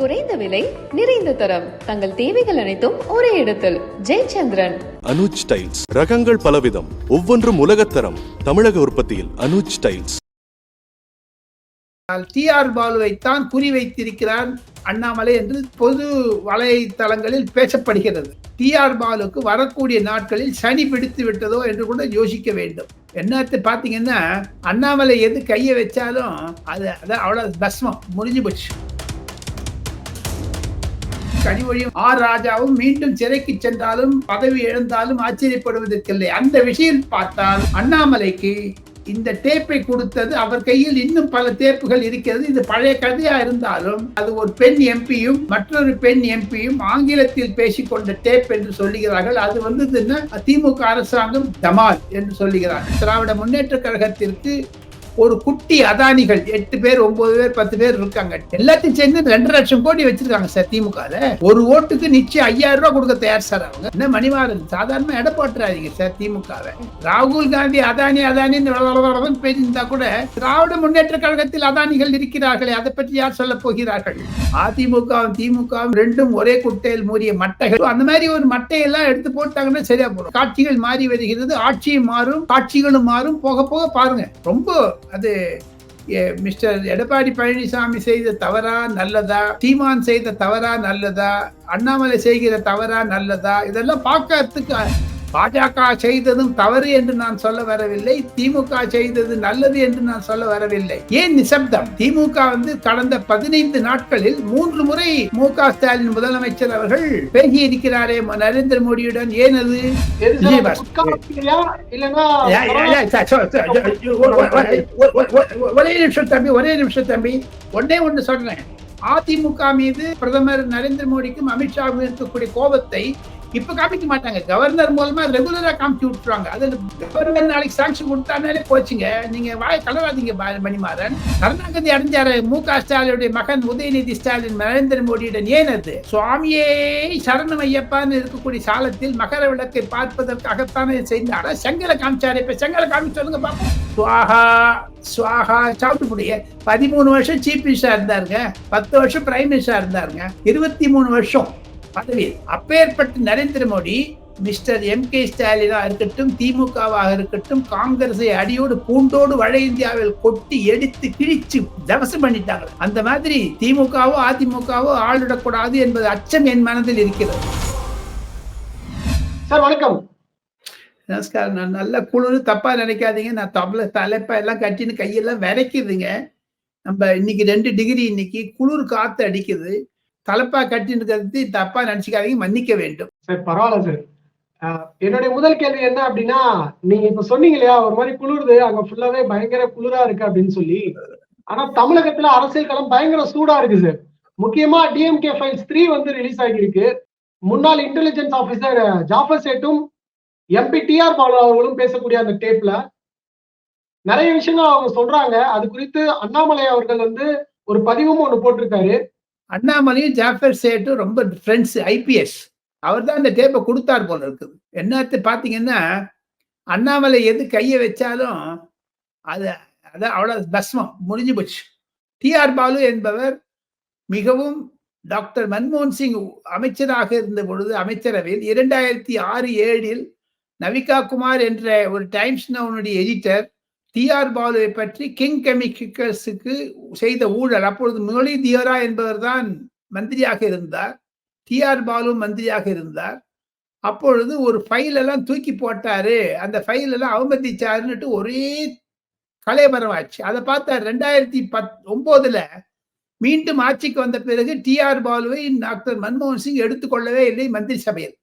குறைந்த விலை நிறைந்த தரம். தங்கள் தேவைகள் அனைத்தும் ஒரே இடத்தில். ஜெயச்சந்திரன். அனுஜ் டைல்ஸ். ரகங்கள் பலவிதம். ஒவ்வொன்றும் உலகத்தரம் தமிழக உற்பத்தியில் அனுஜ் டைல்ஸ். டி ஆர் பாலுவைத்தான் குறிவைத்திருக்கிறார் அண்ணாமலை என்று பொது வலைத்தளங்களில் பேசப்படுகிறது. டி ஆர் பாலுக்கு வரக்கூடிய நாட்களில் சனி பிடித்து விட்டதோ என்று கூட யோசிக்க வேண்டும். என்னத்தை பார்த்தீங்கன்னா அண்ணாமலை எது கையை வச்சாலும் அது அதான் அவ்வளோ பஸ்மம். முடிஞ்சு போச்சு. கனிமொழியும் ஆர் ராஜாவும் மீண்டும் சிறைக்கு சென்றாலும் பதவி எழுந்தாலும் ஆச்சரியப்படுவதற்கில்லை. அந்த விஷயம் பார்த்தால் அண்ணாமலைக்கு இந்த டேப்பை கொடுத்தது அவர் கையில் இன்னும் பல டேப்புகள் இருக்கிறது. இது பழைய கதையா இருந்தாலும் அது ஒரு பெண் எம்பியும் மற்றொரு பெண் எம்பியும் ஆங்கிலத்தில் பேசிக்கொண்ட டேப் என்று சொல்லுகிறார்கள். அது வந்து திமுக அரசாங்கம் தமால் என்று சொல்லுகிறார்கள். திராவிட முன்னேற்ற கழகத்திற்கு ஒரு குட்டி அதானிகள் எட்டு பேர் ஒன்பது பேர் பத்து பேர் இருக்காங்க. எல்லாத்தையும் சேர்ந்து ரெண்டு லட்சம் கோடி வச்சிருக்காங்க சார் திமுக ஒரு ஓட்டுக்கு நிச்சயம் ஐயாயிரம் ரூபாய் கொடுக்க தயார் சார் அவங்க. என்ன மணிமாறன் சாதாரண எடை போட்டுறாதீங்க சார் திமுகவை. ராகுல் காந்தி அதானி அதானி பேசியிருந்தா கூட திராவிட முன்னேற்ற கழகத்தில் அதானிகள் இருக்கிறார்களே அதை பற்றி யார் சொல்ல போகிறார்கள்? அதிமுகவும் திமுகவும் ரெண்டும் ஒரே குட்டையில் மூடிய மட்டைகள். அந்த மாதிரி ஒரு மட்டையெல்லாம் எடுத்து போட்டாங்கன்னா சரியா போடும் காட்சிகள் மாறி வருகிறது ஆட்சியும் மாறும் காட்சிகளும் மாறும் போக போக பாருங்க. ரொம்ப அது மிஸ்டர் எடப்பாடி பழனிசாமி செய்த தவறா நல்லதா? சீமான் செய்த தவறா நல்லதா? அண்ணாமலை செய்கிற தவறா நல்லதா? இதெல்லாம் பார்க்கறதுக்கு பாஜக செய்ததும் தவறு என்று நான் சொல்ல வரவில்லை. திமுக செய்தது நல்லது என்று நான் சொல்ல வரவில்லை. ஏன் நிசப்தம்? திமுக வந்து கடந்த பதினைந்து நாட்களில் மூன்று முறை மு க ஸ்டாலின் முதலமைச்சர் அவர்கள் பேசி இருக்கிறாரே நரேந்திர மோடியுடன். ஏன் அது? ஒரே நிமிஷம் தம்பி ஒரே நிமிஷம் தம்பி. ஒன்னே ஒன்று சொல்றேன். அதிமுக மீது பிரதமர் நரேந்திர மோடிக்கும் அமித்ஷாவுக்கும் இருக்கக்கூடிய கோபத்தை இப்ப காமிக்க மாட்டாங்க. கவர்னர் மூலமா ரெகுலரா காமிச்சு விட்டுருவாங்க. அது கவர்னர் நாளைக்கு சாங்ஷன் கொடுத்தானாலே போச்சுங்க. நீங்க வாய கலராதீங்க மணிமாறன். சரணாகதி அடைஞ்சாரு. மு க ஸ்டாலினுடைய மகன் உதயநிதி ஸ்டாலின் நரேந்திர மோடியுடன். ஏன் அது? சுவாமியே சரணம் ஐயப்பான்னு இருக்கக்கூடிய சாலத்தில் மகர விளக்கை பார்ப்பதற்காகத்தானே செய்தாரா செங்கலை காமிச்சாரு. இப்ப செங்கலை காமிச்சு சொல்லுங்க பாப்போம். சுவாஹா சுவாகா சாப்பிட்டு முடிய. பதிமூணு வருஷம் சீஃப் மினிஸ்டரா இருந்தாருங்க. பத்து வருஷம் பிரைம் மினிஸ்டரா இருந்தாருங்க. இருபத்தி மூணு வருஷம். பதவியில் அப்பேற்பட்ட Narendra Modi mister M K ஸ்டாலினா இருக்கட்டும் திமுகவாக இருக்கட்டும் காங்கிரஸை அடியோடு பூண்டோடு வட இந்தியாவில் கொட்டி எடுத்து கிழிச்சு தவசம் பண்ணிட்டாங்க. அந்த மாதிரி திமுகவோ அதிமுகவோ ஆளிடக்கூடாது என்பது அச்சம் என் மனதில் இருக்கிறது. சார் வணக்கம். நமஸ்காரம். நான் நல்ல குளிர் தப்பா நினைக்காதீங்க. நான் தபல தலைப்பா எல்லாம் கட்டின்னு கையெல்லாம் விரைக்குதுங்க நம்ம இன்னைக்கு ரெண்டு டிகிரி இன்னைக்கு குளிர் காத்து அடிக்குது. தலைப்பா கட்டின்னு இருக்கிறது தப்பா நினைச்சுக்காதீங்க மன்னிக்க வேண்டும். சார் பரவாயில்ல சார். ஆஹ் என்னுடைய முதல் கேள்வி என்ன அப்படின்னா நீங்க இப்ப சொன்னீங்க இல்லையா ஒரு மாதிரி குளிருது அங்க ஃபுல்லாவே பயங்கர குளிரா இருக்கு அப்படின்னு சொல்லி. ஆனா தமிழகத்துல அரசியல் களம் பயங்கர சூடா இருக்கு சார். முக்கியமா டிஎம்கே ஃபைல்ஸ் த்ரீ வந்து ரிலீஸ் ஆகியிருக்கு. முன்னாள் இன்டெலிஜென்ஸ் ஆபீசர் ஜாஃபர் சேட்டும் எம்பி டிஆர் பாலு அவர்களும் பேசக்கூடிய அந்த டேப்ல நிறைய விஷயங்கள் அவங்க சொல்றாங்க. அது குறித்து அண்ணாமலை அவர்கள் வந்து ஒரு பதிவும் ஒன்று போட்டிருக்காரு. அண்ணாமலையும் ஜாஃபர் சேட்டும் ரொம்ப ஃப்ரெண்ட்ஸ் ஐபிஎஸ் அவர் தான் அந்த டேப்பை கொடுத்தார் போல இருக்குது என்னத்து பார்த்தீங்கன்னா அண்ணாமலை எது கையை வச்சாலும் அது அதான் அவ்வளோ பஸ்மம் முடிஞ்சு போச்சு. டிஆர் பாலு என்பவர் மிகவும் டாக்டர் மன்மோகன் சிங் அமைச்சராக இருந்த பொழுது அமைச்சரவையில் இரண்டாயிரத்தி ஆறு ஏழில் நவிகா குமார் என்ற ஒரு டைம்ஸ் நவனுடைய எடிட்டர் டிஆர் பாலுவை பற்றி கிங் கெமிக்கல்ஸுக்கு செய்த ஊழல் அப்பொழுது முரளி தியோரா என்பவர் தான் மந்திரியாக இருந்தார். டிஆர் பாலு மந்திரியாக இருந்தார். அப்பொழுது ஒரு ஃபைல் எல்லாம் தூக்கி போட்டாரு. அந்த ஃபைல் எல்லாம் அவமதிச்சாருன்னுட்டு ஒரே கலைபரம் ஆச்சு அதை பார்த்தா ரெண்டாயிரத்தி பத் ஒன்பதுல மீண்டும் ஆட்சிக்கு வந்த பிறகு டிஆர் பாலுவை டாக்டர் மன்மோகன் சிங் எடுத்துக்கொள்ளவே இல்லை மந்திரி சபையில்.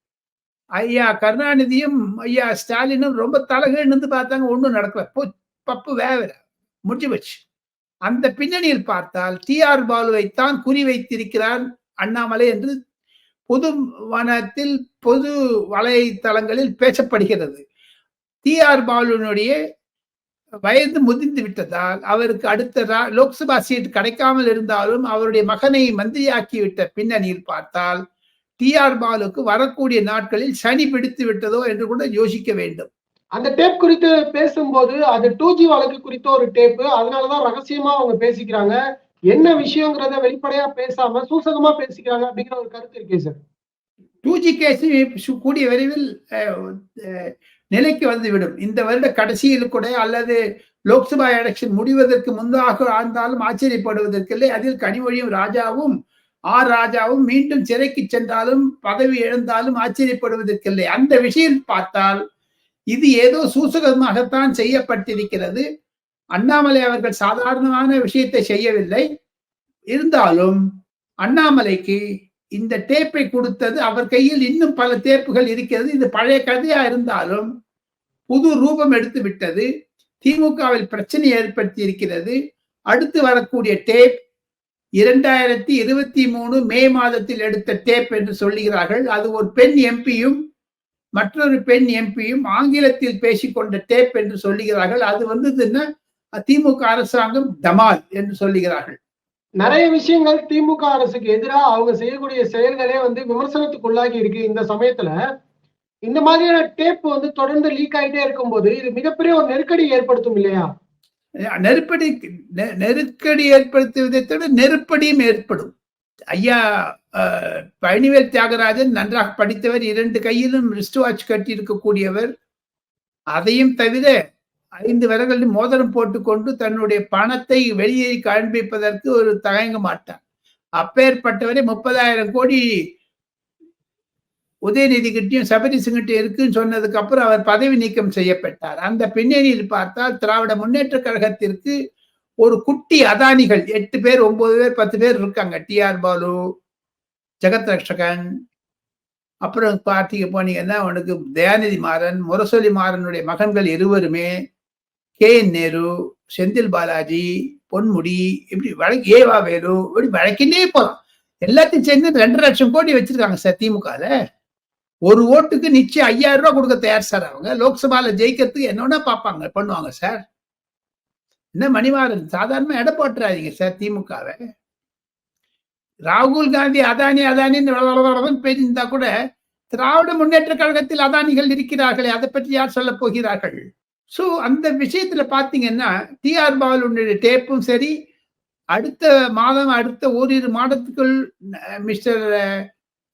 ஐயா கருணாநிதியும் ஐயா ஸ்டாலினும் ரொம்ப தலகீழ்ந்து பார்த்தாங்க ஒன்றும் நடக்கல. போ- பப்பு வேவல முடிஞ்சு போச்சு. அந்த பின்னணியில் பார்த்தால் டிஆர் பாலுவைத்தான் குறிவைத்திருக்கிறார் அண்ணாமலை என்று பொது வனத்தில் பொது வலைத்தளங்களில் பேசப்படுகிறது. டிஆர் பாலுனுடைய வயது முதிர்ந்து விட்டதால் அவருக்கு அடுத்த ரா- லோக்சபா சீட் கிடைக்காமல் இருந்தாலும் அவருடைய மகனை மந்திரியாக்கிவிட்ட பின்னணியில் பார்த்தால் டிஆர் பாலுக்கு வரக்கூடிய நாட்களில் சனி பிடித்து விட்டதோ என்று கூட யோசிக்க வேண்டும். அந்த டேப் குறித்து பேசும்போது அது டூ ஜி வழக்கு குறித்த ஒரு டேப்பு அதனாலதான் ரகசியமா அவங்க பேசிக்கிறாங்க. என்ன விஷயங்கிறத வெளிப்படையா பேசாம சூசகமா பேசிக்கிறாங்க அப்படிங்கிற ஒரு கருத்து இருக்கே சார் டூ ஜி கேஸ் கூடிய விரைவில் நிலைக்கு வந்துவிடும். இந்த வருட கடைசியில் கூட அல்லது லோக்சபா எலெக்ஷன் முடிவதற்கு முன்பாக ஆழ்ந்தாலும் ஆச்சரியப்படுவதற்கில்லை அதில் கனிமொழியும் ராஜாவும் ஆர் ராஜாவும் மீண்டும் சிறைக்கு சென்றாலும் பதவி இழந்தாலும் ஆச்சரியப்படுவதற்கில்லை அந்த விஷயம் பார்த்தால் இது ஏதோ சூசகமாகத்தான் செய்யப்பட்டிருக்கிறது. அண்ணாமலை அவர்கள் சாதாரணமான விஷயத்தை செய்யவில்லை. இருந்தாலும் அண்ணாமலைக்கு இந்த டேப்பை கொடுத்தது அவர் கையில் இன்னும் பல டேப்புகள் இருக்கிறது. இது பழைய கதையா இருந்தாலும் புது ரூபம் எடுத்து விட்டது. திமுகவில் பிரச்சனை ஏற்படுத்தி இருக்கிறது அடுத்து வரக்கூடிய டேப் இரண்டாயிரத்தி இருபத்தி மூணு மே மாதத்தில் எடுத்த டேப் என்று சொல்லுகிறார்கள். அது ஒரு பெண் எம்பியும் மற்றொரு பெண் எம்பியும் ஆங்கிலத்தில் பேசிக்கொண்ட டேப் என்று சொல்லுகிறார்கள். அது வந்ததுன்னா திமுக அரசாங்கம் டமால் என்று சொல்லுகிறார்கள். நிறைய விஷயங்கள் திமுக அரசுக்கு எதிராக அவங்க செய்யக்கூடிய செயல்களே வந்து விமர்சனத்துக்குள்ளாகி இருக்கு இந்த சமயத்துல. இந்த மாதிரியான டேப் வந்து தொடர்ந்து லீக் ஆயிட்டே இருக்கும்போது இது மிகப்பெரிய ஒரு நெருக்கடி ஏற்படுத்தும் இல்லையா? நெருப்படி நெருக்கடி ஏற்படுத்துவதை விட நெருப்படியும் ஏற்படும். ஐயா பழனிவேல் தியாகராஜன் நன்றாக படித்தவர் இரண்டு கையிலும் ரிஸ்ட் வாட்ச் கட்டி இருக்கக்கூடியவர் அதையும் தவிர ஐந்து வரகளில் மோதிரம் போட்டுக்கொண்டு தன்னுடைய பணத்தை வெளியே காண்பிப்பதற்கு ஒரு தயங்க மாட்டார். அப்பேற்பட்டவரை முப்பதாயிரம் கோடி உதயநிதி கிட்டையும் சபரிசிங்கிட்டையும் இருக்குன்னு சொன்னதுக்கு அப்புறம் அவர் பதவி நீக்கம் செய்யப்பட்டார். அந்த பின்னணியில் பார்த்தால் திராவிட முன்னேற்ற கழகத்திற்கு ஒரு குட்டி அதானிகள் எட்டு பேர் ஒன்பது பேர் பத்து பேர் இருக்காங்க. டிஆர் பாலு ஜெகத் ரக்ஷகன் அப்புறம் பார்ட்டிக்கு போனீங்கன்னா உனக்கு தயாநிதி மாறன் முரசொலி மாறனுடைய மகன்கள் இருவருமே கே. என். நேரு செந்தில் பாலாஜி பொன்முடி இப்படி வழக்கு ஏவா வேலு இப்படி வழக்கினே போகலாம் எல்லாத்தையும் சேர்ந்து ரெண்டு லட்சம் கோடி வச்சிருக்காங்க சார் திமுகல ஒரு ஓட்டுக்கு நிச்சயம் ஐயாயிரம் ரூபா கொடுக்க தயார் சார் அவங்க. லோக்சபால ஜெயிக்கிறதுக்கு என்னன்னா பார்ப்பாங்க பண்ணுவாங்க சார். என்ன மணிமாறன்? சாதாரணமா எடை போட்டுறாதீங்க சார் திமுகவை. ராகுல் காந்தி அதானி அதானின்னு பேசியிருந்தா கூட திராவிட முன்னேற்ற கழகத்தில் அதானிகள் இருக்கிறார்களே அதை பற்றி யார் சொல்ல போகிறார்கள் சோ அந்த விஷயத்துல பாத்தீங்கன்னா டிஆர் பாலுடைய டேப்பும் சரி அடுத்த மாதம் அடுத்த ஓரிரு மாதத்துக்குள் மிஸ்டர்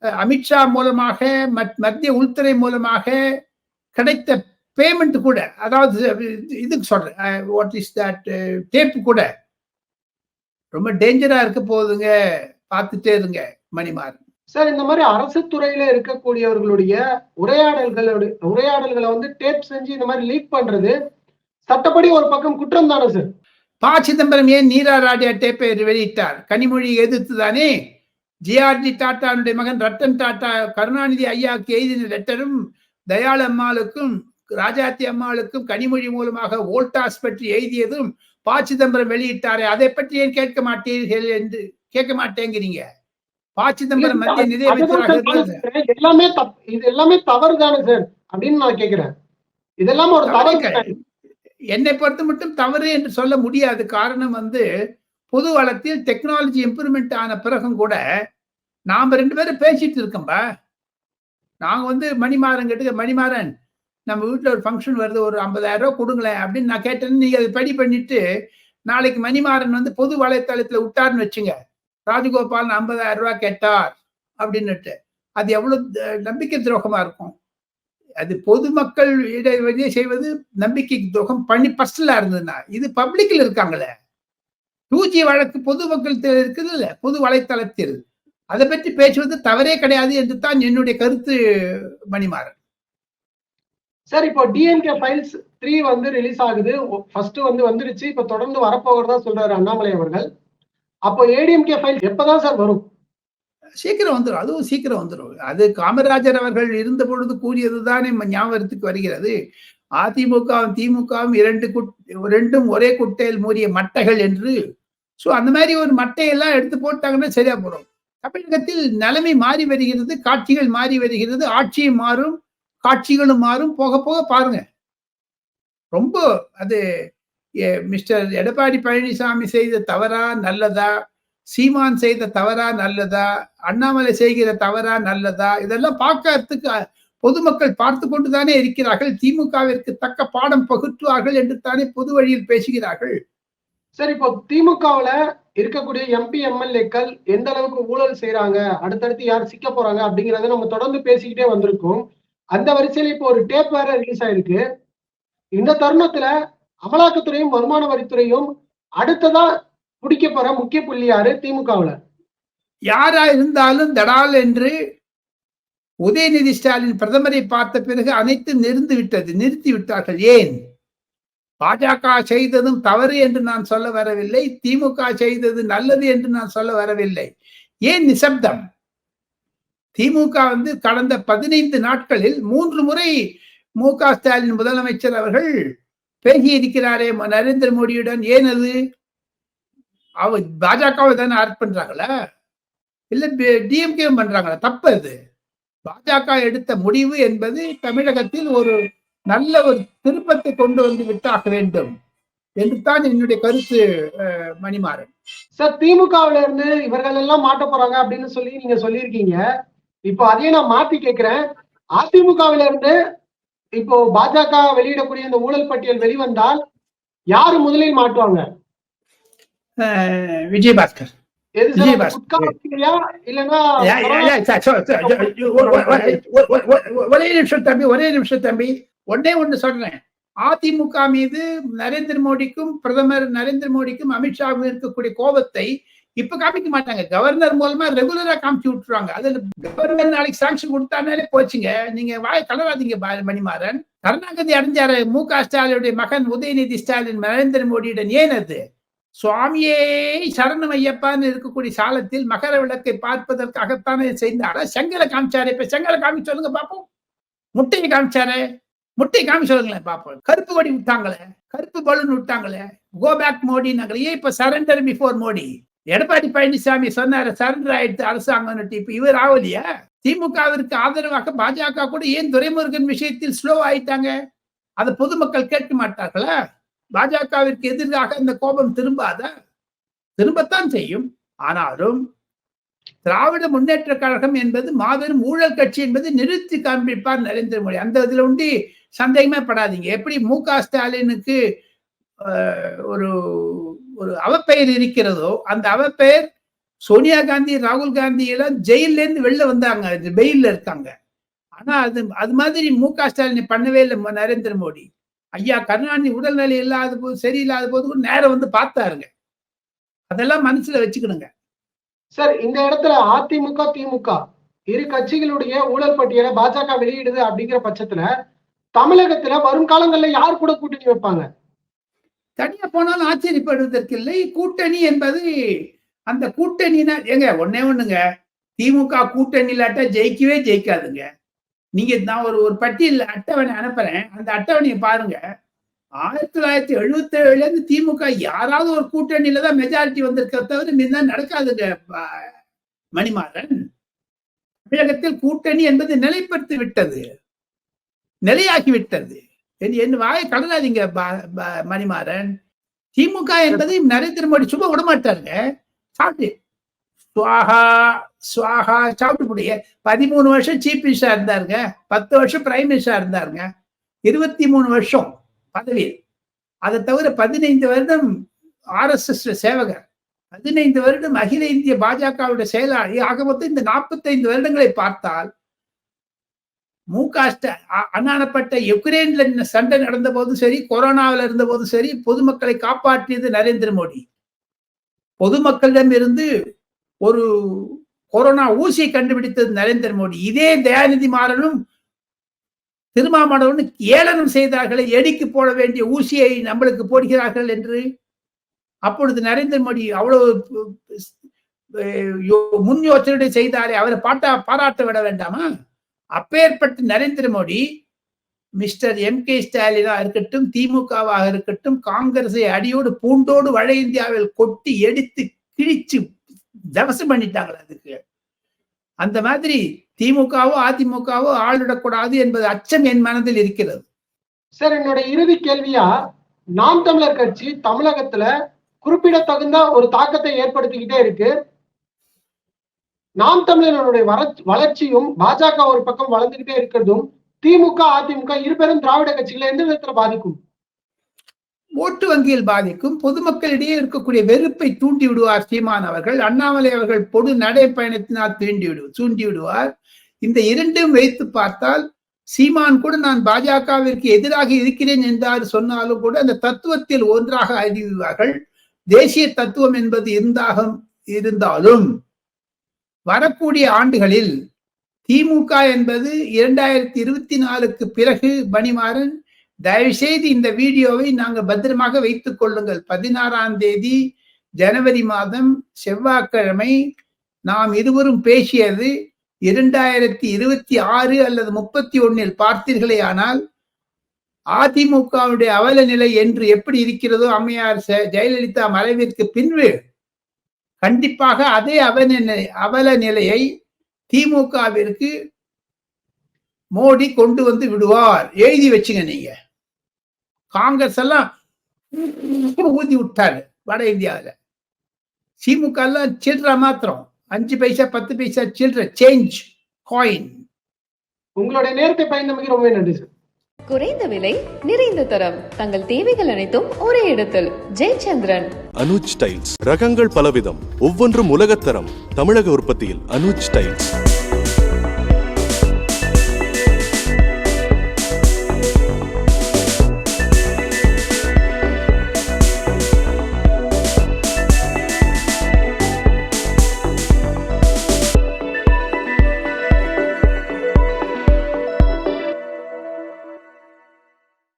அமித்ஷா மூலமாக மத்- மத்திய உள்துறை மூலமாக கிடைத்த பேமெண்ட் கூட அதாவது இதுக்கு சொல்றேன். வாட் இஸ் தட் டேப் கூட. ரொம்ப டேஞ்சரா இருக்க போகுதுங்க. பார்த்துட்டே இருங்க மணிமாறன். சார் இந்த மாதிரி அரசு துறையில இருக்கக்கூடியவர்களுடைய உரையாடல்களோட உரையாடல்களை வந்து டேப் செஞ்சு இந்த மாதிரி லீக் பண்றது சட்டப்படி ஒரு பக்கம் குற்றம் தானே சார்? ப சிதம்பரம் ஏன் நீரா ராடியா டேப்பை வெளியிட்டார்? கனிமொழியை எதிர்த்து தானே? ஜிஆர்டி டாட்டானுடைய மகன் ரத்தன் டாட்டா கருணாநிதி ஐயாவுக்கு எழுதின லெட்டரும் தயாள் அம்மாளுக்கும் ராஜாத்தி அம்மாளுக்கும் கனிமொழி மூலமாக வோல்டாஸ் பற்றி எழுதியதும் ப சிதம்பரம் வெளியிட்டாரே. அதை பற்றி ஏன் கேட்க மாட்டீர்கள் என்று கேட்க மாட்டேங்கிறீங்க? ப சிதம்பரம் மத்திய நிதியமைச்சராக எல்லாமே இது எல்லாமே தவறு தானே சார் அப்படின்னு நான் கேக்குறேன் இதெல்லாம் ஒரு தவறு தவறு என்னை பொறுத்த மட்டும் தவறு என்று சொல்ல முடியாது. காரணம் வந்து பொது வளத்தில் டெக்னாலஜி இம்ப்ரூவ்மெண்ட் ஆன பிறகும் கூட நாம ரெண்டு பேரும் பேசிட்டு இருக்கோம்பா. நாங்க வந்து மணிமாறன் கிட்ட மணிமாறன் நம்ம வீட்டில் ஒரு ஃபங்க்ஷன் வருது ஒரு ஐம்பதாயிரம் ரூபாய் கொடுங்களேன் அப்படின்னு நான் கேட்டேன்னு நீங்கள் அதை படி பண்ணிட்டு நாளைக்கு மணிமாறன் வந்து பொது வலைத்தளத்தில் விட்டார்னு வச்சுங்க. ராஜகோபால் ஐம்பதாயிரம் கேட்டார் அப்படின்னுட்டு. அது எவ்வளோ நம்பிக்கை துரோகமாக இருக்கும். அது பொதுமக்கள் இடைவெளியை செய்வது நம்பிக்கை துரோகம் பண்ணி ஃபர்ஸ்ட்ல இருந்ததுன்னா இது பப்ளிக்கில் இருக்காங்களே. டூஜி வழக்கு பொதுமக்கள் இருக்குது இல்லை பொது வலைத்தளத்தில். அதை பற்றி பேசுவது தவறே கிடையாது என்று தான் என்னுடைய கருத்து மணிமாறன். சார் இப்போ டிஎன்கே ஃபைல்ஸ் த்ரீ வந்து ரிலீஸ் ஆகுது. ஃபர்ஸ்ட் வந்து வந்துருச்சு. இப்போ தொடர்ந்து வரப்போகிறதா சொல்றாரு அண்ணாமலை அவர்கள். அப்போ ஏடிஎம்கே ஃபைல் எப்பதான் சார் வரும்? சீக்கிரம் வந்துடும் அதுவும் சீக்கிரம் வந்துடும் அது காமராஜர் அவர்கள் இருந்த பொழுது கூறியது தானே ஞாபகத்துக்கு வருகிறது. அதிமுகவும் திமுகவும் இரண்டு குட் ரெண்டும் ஒரே குட்டையில் மூடிய மட்டைகள் என்று. ஸோ அந்த மாதிரி ஒரு மட்டையெல்லாம் எடுத்து போட்டாங்கன்னா சரியா போகிறோம் தமிழகத்தில் நிலைமை மாறி வருகிறது காட்சிகள் மாறி வருகிறது ஆட்சியும் மாறும். காட்சிகளும் மாறும். போக போக பாருங்க. ரொம்ப அது மிஸ்டர் எடப்பாடி பழனிசாமி செய்த தவறா நல்லதா? சீமான் செய்த தவறா நல்லதா? அண்ணாமலை செய்கிற தவறா நல்லதா? இதெல்லாம் பார்க்கறதுக்கு பொதுமக்கள் பார்த்து கொண்டுதானே இருக்கிறார்கள். திமுகவிற்கு தக்க பாடம் பகுற்றுவார்கள் என்று தானே பொது வழியில் பேசுகிறார்கள். சரி இப்போ திமுகவுல இருக்கக்கூடிய எம்பி எம்எல்ஏக்கள் எந்த அளவுக்கு ஊழல் செய்யறாங்க அடுத்தடுத்து யார் சிக்க போறாங்க? அப்படிங்கறத நம்ம தொடர்ந்து பேசிக்கிட்டே வந்திருக்கோம். அந்த வரிசையில இப்போ ஒரு டேப் வேற ரிலீஸ் ஆயிருக்கு. இந்த தருணத்துல அமலாக்கத்துறையும் வருமான வரித்துறையும் அடுத்ததா பிடிக்க போற முக்கிய புள்ளி யாரு? திமுகவுல. யாரா இருந்தாலும் தடால் என்று உதயநிதி ஸ்டாலின் பிரதமரை பார்த்த பிறகு அனைத்தும் நிறுந்து விட்டது நிறுத்தி விட்டார்கள். ஏன்? பாஜக செய்ததும் தவறு என்று நான் சொல்ல வரவில்லை. திமுக செய்தது நல்லது என்று நான் சொல்ல வரவில்லை. ஏன் நிசப்தம்? திமுக வந்து கடந்த பதினைந்து நாட்களில் மூன்று முறை மு க ஸ்டாலின் முதலமைச்சர் அவர்கள் பேசி இருக்கிறாரே நரேந்திர மோடியுடன். ஏன் அது? அவ பாஜகவை தானே ஆர்ட் பண்றாங்களா? இல்ல டிஎம்கே பண்றாங்களா? தப்பு அது. பாஜக எடுத்த முடிவு என்பது தமிழகத்தில் ஒரு நல்ல ஒரு திருப்பத்தை கொண்டு வந்து விட்டாக வேண்டும் என்று தான் என்னுடைய கருத்து மணிமாறன். சார் திமுகவுல இருந்து இவர்கள் எல்லாம் மாட்ட போறாங்க அப்படின்னு சொல்லி நீங்க சொல்லியிருக்கீங்க. இப்போ அதையே நான் மாத்தி கேட்கிறேன் அதிமுகவில இருந்து இப்போ பாஜக வெளியிடக்கூடிய இந்த ஊழல் பட்டியல் வெளிவந்தால் யாரு முதலில் மாட்டுவாங்க? விஜயபாஸ்கர். ஒரே நிமிஷம் தம்பி ஒரே நிமிஷம் தம்பி. ஒன்னே ஒண்ணு சொல்றேன். அதிமுக மீது நரேந்திர மோடிக்கும் பிரதமர் நரேந்திர மோடிக்கும் அமித்ஷாவுக்கும் இருக்கக்கூடிய கோபத்தை இப்ப காமிக்க மாட்டாங்க. கவர்னர் மூலமா ரெகுலரா காமிச்சு விட்டுருவாங்க. அதுல கவர்னர் நாளைக்கு சாங்ஷன் கொடுத்தானாலே போச்சுங்க. நீங்க வாய் கலராதீங்க பா- மணிமாறன். கருணாகதி அடைஞ்சாரு. மு க ஸ்டாலினுடைய மகன் உதயநிதி ஸ்டாலின் நரேந்திர மோடியுடன். ஏன் அது? சுவாமியே சரணம் ஐயப்பான்னு இருக்கக்கூடிய சாலத்தில் மகர விளக்கை பார்ப்பதற்காகத்தானே செய்தாரா? செங்கலை காமிச்சாரு. இப்ப செங்கலை காமிச்சு சொல்லுங்க பாப்போம். முட்டையை காமிச்சாரு. முட்டையை காமி சொல்லுங்களேன் பாப்போம். கருப்பு கொடி விட்டாங்களே. கருப்பு பலூன் விட்டாங்களே. கோ பேக் மோடினாங்களே. ஏன் இப்ப சரண்டர் பிஃபோர் மோடி? எடப்பாடி பழனிசாமி சொன்னார சரண்டர் ஆயிடுத்து அரசாங்கம் இப்ப இவர் ஆகலையா திமுகவிற்கு ஆதரவாக பாஜக கூட ஏன் துரைமுருகன் விஷயத்தில் ஸ்லோ ஆயிட்டாங்க? அதை பொதுமக்கள் கேட்க மாட்டார்களா? பாஜகவிற்கு எதிராக இந்த கோபம் திரும்பாதா? திரும்பத்தான் செய்யும். ஆனாலும் திராவிட முன்னேற்ற கழகம் என்பது மாபெரும் ஊழல் கட்சி என்பது நிறுத்தி காண்பிப்பார் நரேந்திர மோடி. அந்த இதுல உண்டி சந்தேகமே படாதீங்க. எப்படி மு க ஸ்டாலினுக்கு ஆஹ், ஒரு ஒரு அவப்பெயர் இருக்கிறதோ அந்த அவப்பெயர் சோனியா காந்தி ராகுல் காந்தி எல்லாம் ஜெயில இருந்து வெளில வந்தாங்க. பெயில்ல இருக்காங்க. ஆனா அது அது மாதிரி மு க. ஸ்டாலின் பண்ணவே இல்லை நரேந்திர மோடி. ஐயா கருணாநிதி உடல்நிலை இல்லாத போது சரியில்லாத போது கூட நேரம் வந்து பார்த்தாருங்க. அதெல்லாம் மனசுல வச்சுக்கணுங்க. சார் இந்த இடத்துல அதிமுக திமுக இரு கட்சிகளுடைய ஊழல் பட்டியலை பாஜக வெளியிடுது அப்படிங்கிற பட்சத்துல தமிழகத்துல வரும் காலங்கள்ல யார் கூட கூட்டணி வைப்பாங்க? தனியா போனாலும் ஆச்சரியப்படுவதற்கில்லை. கூட்டணி என்பது அந்த கூட்டணினா ஏங்க ஒன்னே ஒண்ணுங்க. திமுக கூட்டணி இல்லாட்டா ஜெயிக்கவே ஜெயிக்காதுங்க. நீங்க நான் ஒரு ஒரு பட்டியல் அட்டவணை அனுப்புறேன். அந்த அட்டவணையை பாருங்க. ஆயிரத்தி தொள்ளாயிரத்தி எழுபத்தி ஏழுல இருந்து திமுக யாராவது ஒரு கூட்டணியில தான் மெஜாரிட்டி வந்திருக்க தவிர மீது நடக்காதுங்க மணிமாறன். தமிழகத்தில் கூட்டணி என்பது நிலைப்படுத்தி விட்டது நிலையாகி விட்டது என் வாயை கடலாதீங்க ப- ப- மணிமாறன். திமுக என்பதை நரேந்திர மோடி சும்மா விட மாட்டாருங்க. சாப்பிட்டு சுவாகா சுவாகா சாப்பிட்டு முடிய பதிமூணு வருஷம் சீஃப் மினிஸ்டரா இருந்தாருங்க. பத்து வருஷம் பிரைம் மினிஸ்டரா இருந்தாருங்க. இருபத்தி மூணு வருஷம் பதவியில். அதை தவிர பதினைந்து வருடம் ஆர்எஸ்எஸ் சேவகர். பதினைந்து வருடம் அகில இந்திய பாஜகவுடைய செயலாளி. ஆக மொத்தம் இந்த நாற்பத்தைந்து வருடங்களை பார்த்தால் மு க அ- அண்ணாணப்பட்ட யுக்ரைன்ல இந்த சண்டை நடந்த போதும் சரி கொரோனாவில் இருந்த போதும் சரி பொதுமக்களை காப்பாற்றியது நரேந்திர மோடி. பொதுமக்களிடம் இருந்து ஒரு கொரோனா ஊசியை கண்டுபிடித்தது நரேந்திர மோடி. இதே தயாநிதி மாறனும் திருமாமணவனும் ஏளனம் செய்தார்களே எடிக்கு போட வேண்டிய ஊசியை நம்மளுக்கு போடுகிறார்கள் என்று. அப்பொழுது நரேந்திர மோடி அவ்வளவு யோ- முன் யோசனை செய்தாரே அவரை பாட்டா பாராட்ட விட வேண்டாமா? அப்பேற்பட்ட Narendra Modi mister M K ஸ்டாலினா இருக்கட்டும் திமுகவாக இருக்கட்டும் காங்கிரஸை அடியோடு பூண்டோடு வட இந்தியாவில் கொட்டி எடுத்து கிழிச்சு தவசம் பண்ணிட்டாங்களே அதுக்கு. அந்த மாதிரி திமுகவோ அதிமுகவோ ஆளிடக்கூடாது என்பது அச்சம் என் மனதில் இருக்கிறது. சார் என்னோட இறுதி கேள்வியா நாம் தமிழர் கட்சி தமிழகத்துல குறிப்பிடத்தகுந்த ஒரு தாக்கத்தை ஏற்படுத்திக்கிட்டே இருக்கு. நாம் தமிழர்களுடைய வளர்ச்சி- வளர்ச்சியும் பாஜக ஒரு பக்கம் வளர்ந்துகிட்டே இருக்கிறதும் திமுக அதிமுக இருபெரும் திராவிட கட்சிகளை எந்த விதத்துல பாதிக்கும்? ஓட்டு வங்கியில் பாதிக்கும். பொதுமக்களிடையே இருக்கக்கூடிய வெறுப்பை தூண்டி விடுவார் சீமான் அவர்கள். அண்ணாமலை அவர்கள் பொது நடைப்பயணத்தினால் தூண்டி விடு தூண்டி விடுவார். இந்த இரண்டும் வைத்து பார்த்தால் சீமான் கூட நான் பாஜகவிற்கு எதிராக இருக்கிறேன் என்றார் சொன்னாலும் கூட அந்த தத்துவத்தில் ஒன்றாக அறிவிவார்கள். தேசிய தத்துவம் என்பது இருந்தாக இருந்தாலும் வரக்கூடிய ஆண்டுகளில் திமுக என்பது இரண்டாயிரத்தி இருபத்தி நாலுக்கு பிறகு பணிமாறன் தயவு செய்து இந்த வீடியோவை நாங்கள் பத்திரமாக வைத்துக் கொள்ளுங்கள். பதினாறாம் தேதி ஜனவரி மாதம் செவ்வாய்க்கிழமை நாம் இருவரும் பேசியது இரண்டாயிரத்தி இருபத்தி ஆறு அல்லது முப்பத்தி ஒன்னில் பார்த்தீர்களே ஆனால் அதிமுகவுடைய அவல நிலை என்று எப்படி இருக்கிறதோ அம்மையார் ஜெயலலிதா மறைவிற்கு பின்பு கண்டிப்பாக அதே அவநிலை அவல நிலையை திமுகவிற்கு மோடி கொண்டு வந்து விடுவார். எழுதி வச்சுங்க நீங்க. காங்கிரஸ் எல்லாம் ஊதி விட்டாரு வட இந்தியாவில். திமுக எல்லாம் சில்லற மாத்திரம். அஞ்சு பைசா பத்து பைசா சில்லற சேஞ்ச் காயின் உங்களுடைய நேரத்தை பயந்தமைக்கு ரொம்ப நன்றி சார் குறைந்த விலை நிறைந்த தரம். தங்கள் தேவைகள் அனைத்தும் ஒரே இடத்தில். ஜெயச்சந்திரன். அனுஜ் டைல்ஸ். ரகங்கள் பலவிதம். ஒவ்வொன்றும் உலகத்தரம். தமிழக உற்பத்தியில் அனுஜ் டைல்ஸ்.